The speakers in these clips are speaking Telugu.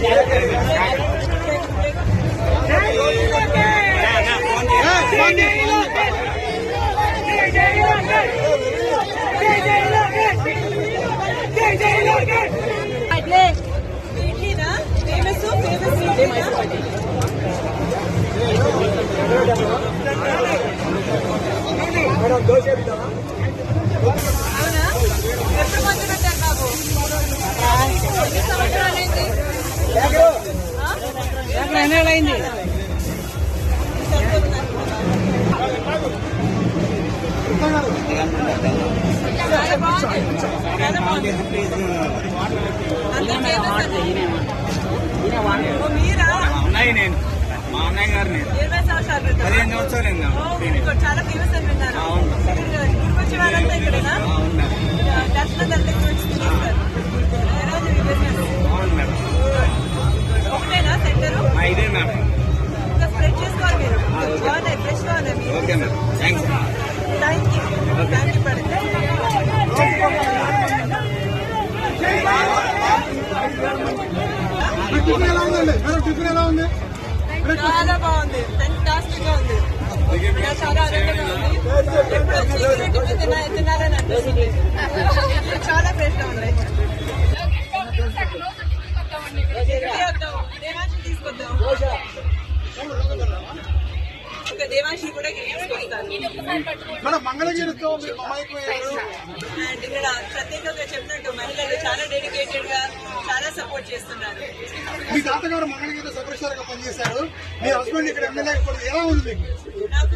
Gracias. మీరా అన్నయ్య నేను మా అన్నయ్య గారు నేను ఇరవై సంవత్సరాల క్రితం పదిహేను సంవత్సరాలు అయింది ఓ, మీకు చాలా ఫేమస్ అని విన్నాను అవును. గురించి వాళ్ళంతా ఇక్కడేనా అవును మేడం దర్శనం దగ్గర ఉంది చాలా బాగుంది. ఫెంటాస్టిక్గా ఉంది. చాలా ఆనందంగా ఉంది. ఎప్పుడు తినాలని అనిపిస్తుంది. కూడా తీసుకొస్తాను అండ్ ఇక్కడ ప్రత్యేకంగా చెప్పినట్టు మహిళలు చాలా డెడికేటెడ్గా చాలా సపోర్ట్ చేస్తున్నారు. మీ తాతగారు మంగళగిరిలో సెక్రటరీ గా పనిచేశారు. మీ హస్బెండ్ ఇక్కడ ఎమ్మెల్యే ఎలా ఉంది నాకు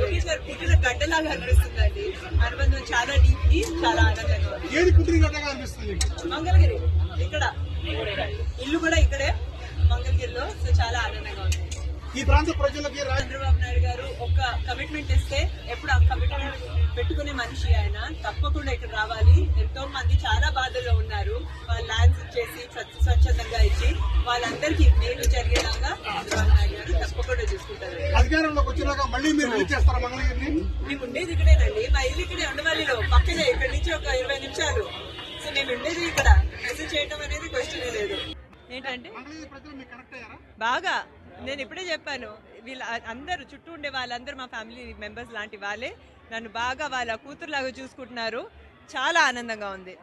లోకేష్ గారు పుట్టిన గడ్డలాగా అనిపిస్తుందండి. అనుబంధం చాలా డీప్ చాలా ఆనందంగా ఉంది. ఏది కుదిరి గడ్డగా అనిపిస్తుంది మంగళగిరి ఇక్కడ. ఇల్లు కూడా ఇక్కడే మంగళగిరిలో సో చాలా ఆనందంగా ఉంది. ఈ ప్రాంత ప్రజలకి రాజ చంద్రబాబు నాయుడు గారు ఒక కమిట్మెంట్ ఇస్తే ఎప్పుడు ఆ కమిట్మెంట్ పెట్టుకునే మనిషి ఆయన. తప్పకుండా ఇక్కడ రావాలి. ఎంతో మంది చాలా బాధల్లో ఉన్నారు. వాళ్ళ ల్యాండ్స్ ఇచ్చేసి స్వచ్ఛ- స్వచ్ఛందంగా ఇచ్చి వాళ్ళందరికీ మేలు జరిగేలాగా చంద్రబాబు నాయుడు గారు తప్పకుండా చూసుకుంటారు. అధికారంలోకి వచ్చినాక మళ్ళీ మీరు చేస్తారా మంగళగిరిని మేము ఉండేది ఇక్కడేనండి. మా ఇల్లు ఇక్కడే ఉండవల్లిలో పక్కనే ఇక్కడ నుంచి ఒక ఇరవై నిమిషాలు. సో మేము ఉండేది ఇక్కడ. విజిట్ చేయడం అనేది క్వశ్చన్ లేదు. ఏంటంటే? బాగా. నేను ఇప్పుడే చెప్పాను వీళ్ళ అందరూ చుట్టూ ఉండే వాళ్ళందరూ మా ఫ్యామిలీ మెంబర్స్ లాంటి వాళ్ళే. నన్ను బాగా వాళ్ళ కూతురులాగా చూసుకుంటున్నారు. చాలా ఆనందంగా ఉంది.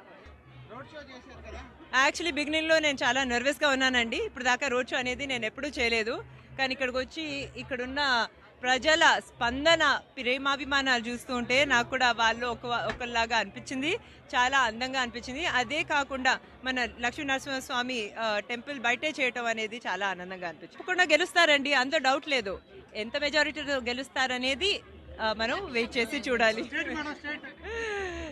యాక్చువల్లీ బిగినింగ్లో నేను చాలా నర్వస్గా ఉన్నానండి. ఇప్పుడు దాకా రోడ్ షో అనేది నేను ఎప్పుడూ చేయలేదు. కానీ ఇక్కడికి వచ్చి ఇక్కడున్న ప్రజల స్పందన ప్రేమాభిమానాలు చూస్తూ ఉంటే నాకు కూడా వాళ్ళు ఒక ఒకలాగా అనిపించింది చాలా అందంగా అనిపించింది. అదే కాకుండా మన లక్ష్మీ నరసింహస్వామి ఆ, టెంపుల్ బయటే చేయటం అనేది చాలా ఆనందంగా అనిపించింది. తప్పకుండా గెలుస్తారండి అంత డౌట్ లేదు. ఎంత మెజారిటీతో గెలుస్తారనేది మనం వెయిట్ చేసి చూడాలి.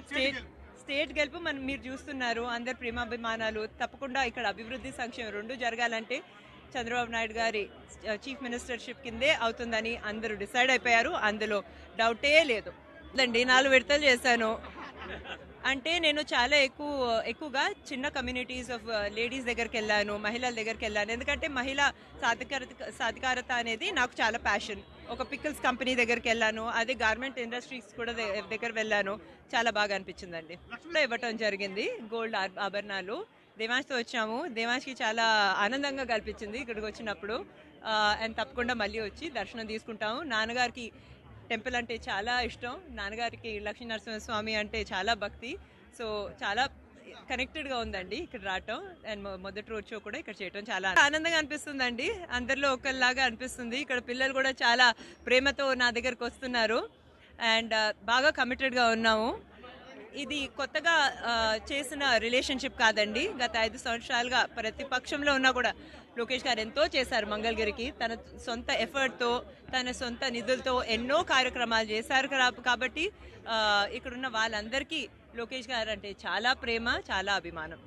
స్టేట్ స్టేట్ గెలుపు మనం మీరు చూస్తున్నారు అందరు ప్రేమాభిమానాలు. తప్పకుండా ఇక్కడ అభివృద్ధి సంక్షేమం రెండు జరగాలంటే చంద్రబాబు నాయుడు గారి చీఫ్ మినిస్టర్షిప్ కిందే అవుతుందని అందరూ డిసైడ్ అయిపోయారు. అందులో డౌటే లేదు. అండి నాలుగు విడతలు చేశాను. అంటే నేను చాలా ఎక్కువ ఎక్కువగా చిన్న కమ్యూనిటీస్ ఆఫ్ లేడీస్ దగ్గరికి వెళ్ళాను మహిళల దగ్గరికి వెళ్ళాను. ఎందుకంటే మహిళా సాధికారత సాధికారత అనేది నాకు చాలా ప్యాషన్. ఒక పికిల్స్ కంపెనీ దగ్గరికి వెళ్ళాను అదే గార్మెంట్ ఇండస్ట్రీస్ కూడా దగ్గర వెళ్ళాను. చాలా బాగా అనిపించిందండి. ఇవ్వటం జరిగింది గోల్డ్ ఆభరణాలు. దేవాంష్తో వచ్చాము. దేవాంష్కి చాలా ఆనందంగా కల్పించింది ఇక్కడికి వచ్చినప్పుడు. అండ్ తప్పకుండా మళ్ళీ వచ్చి దర్శనం తీసుకుంటాము. నాన్నగారికి టెంపుల్ అంటే చాలా ఇష్టం. నాన్నగారికి లక్ష్మీ నరసింహస్వామి అంటే చాలా భక్తి. సో చాలా కనెక్టెడ్గా ఉందండి ఇక్కడ రావటం. అండ్ మొదటి రోజు షో కూడా ఇక్కడ చేయటం చాలా ఆనందంగా అనిపిస్తుందండి. అందరిలో ఒకరిలాగా అనిపిస్తుంది. ఇక్కడ పిల్లలు కూడా చాలా ప్రేమతో నా దగ్గరకు వస్తున్నారు. అండ్ బాగా కమిటెడ్గా ఉన్నాము. ఇది కొత్తగా చేసిన రిలేషన్షిప్ కాదండి. గత ఐదు సంవత్సరాలుగా ప్రతిపక్షంలో ఉన్నా కూడా లోకేష్ గారు ఎంతో చేశారు మంగళగిరికి. తన సొంత ఎఫర్ట్తో తన సొంత నిధులతో ఎన్నో కార్యక్రమాలు చేశారు కాబట్టి ఇక్కడున్న వాళ్ళందరికీ లోకేష్ గారు అంటే చాలా ప్రేమ చాలా అభిమానం.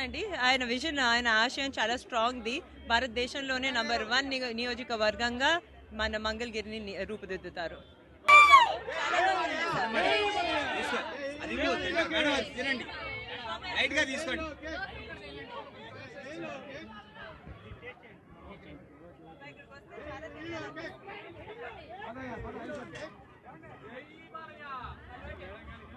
అండి ఆయన విజన్ ఆయన ఆశయం చాలా స్ట్రాంగ్ ది భారతదేశంలోనే నంబర్ వన్ నియో- నియోజకవర్గంగా మన మంగళగిరిని రూపుదిద్దుతారు. అది తినండి. లైట్గా తీసుకోండి.